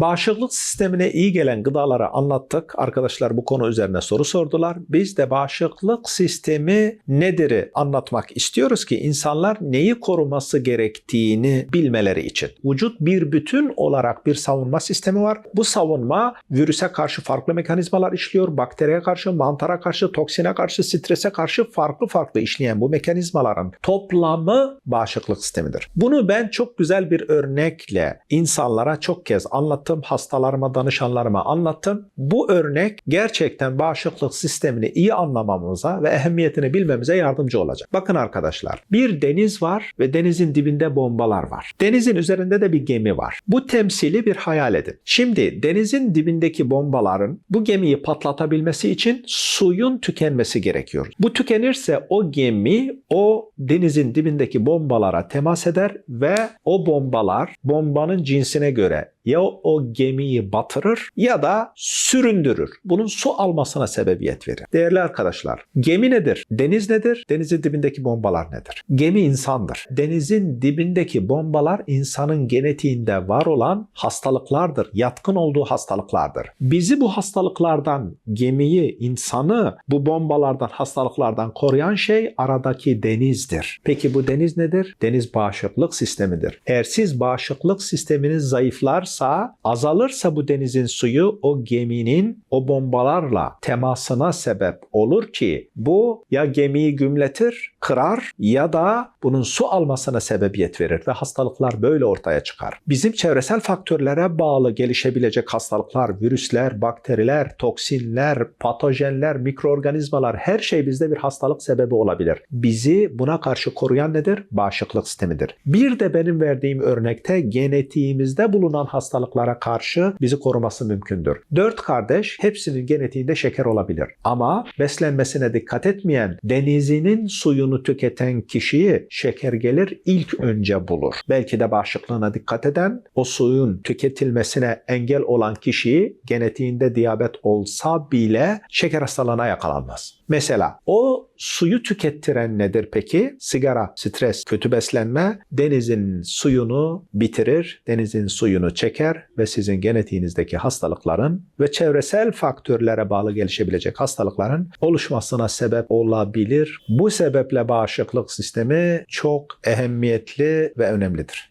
Bağışıklık sistemine iyi gelen gıdaları anlattık. Arkadaşlar bu konu üzerine soru sordular. Biz de bağışıklık sistemi nedir'i anlatmak istiyoruz ki insanlar neyi koruması gerektiğini bilmeleri için. Vücut bir bütün olarak bir savunma sistemi var. Bu savunma virüse karşı farklı mekanizmalar işliyor. Bakteriye karşı, mantara karşı, toksine karşı, strese karşı farklı farklı işleyen bu mekanizmaların toplamı bağışıklık sistemidir. Bunu ben çok güzel bir örnekle insanlara çok kez anlattım. Hastalarıma, danışanlarıma anlattım. Bu örnek gerçekten bağışıklık sistemini iyi anlamamıza ve ehemmiyetini bilmemize yardımcı olacak. Bakın arkadaşlar, bir deniz var ve denizin dibinde bombalar var. Denizin üzerinde de bir gemi var. Bu temsili bir hayal edin. Şimdi denizin dibindeki bombaların bu gemiyi patlatabilmesi için suyun tükenmesi gerekiyor. Bu tükenirse o gemi o denizin dibindeki bombalara temas eder ve o bombalar bombanın cinsine göre ya o gemiyi batırır ya da süründürür. Bunun su almasına sebebiyet verir. Değerli arkadaşlar, gemi nedir? Deniz nedir? Denizin dibindeki bombalar nedir? Gemi insandır. Denizin dibindeki bombalar insanın genetiğinde var olan hastalıklardır. Yatkın olduğu hastalıklardır. Bizi bu hastalıklardan, gemiyi, insanı bu bombalardan, hastalıklardan koruyan şey aradaki denizdir. Peki bu deniz nedir? Deniz bağışıklık sistemidir. Eğer siz bağışıklık sisteminiz zayıflarsa, azalırsa bu denizin suyu o geminin o bombalarla temasına sebep olur ki bu ya gemiyi gümletir, kırar ya da bunun su almasına sebebiyet verir ve hastalıklar böyle ortaya çıkar. Bizim çevresel faktörlere bağlı gelişebilecek hastalıklar, virüsler, bakteriler, toksinler, patojenler, mikroorganizmalar her şey bizde bir hastalık sebebi olabilir. Bizi buna karşı koruyan nedir? Bağışıklık sistemidir. Bir de benim verdiğim örnekte genetiğimizde bulunan hastalıklara karşı bizi koruması mümkündür. Dört kardeş hepsinin genetiğinde şeker olabilir. Ama beslenmesine dikkat etmeyen, denizinin suyunu tüketen kişiyi şeker gelir ilk önce bulur. Belki de bağışıklığına dikkat eden, o suyun tüketilmesine engel olan kişiyi genetiğinde diyabet olsa bile şeker hastalığına yakalanmaz. Mesela o suyu tükettiren nedir peki? Sigara, stres, kötü beslenme denizin suyunu bitirir, denizin suyunu çeker ve sizin genetiğinizdeki hastalıkların ve çevresel faktörlere bağlı gelişebilecek hastalıkların oluşmasına sebep olabilir. Bu sebeple bağışıklık sistemi çok ehemmiyetli ve önemlidir.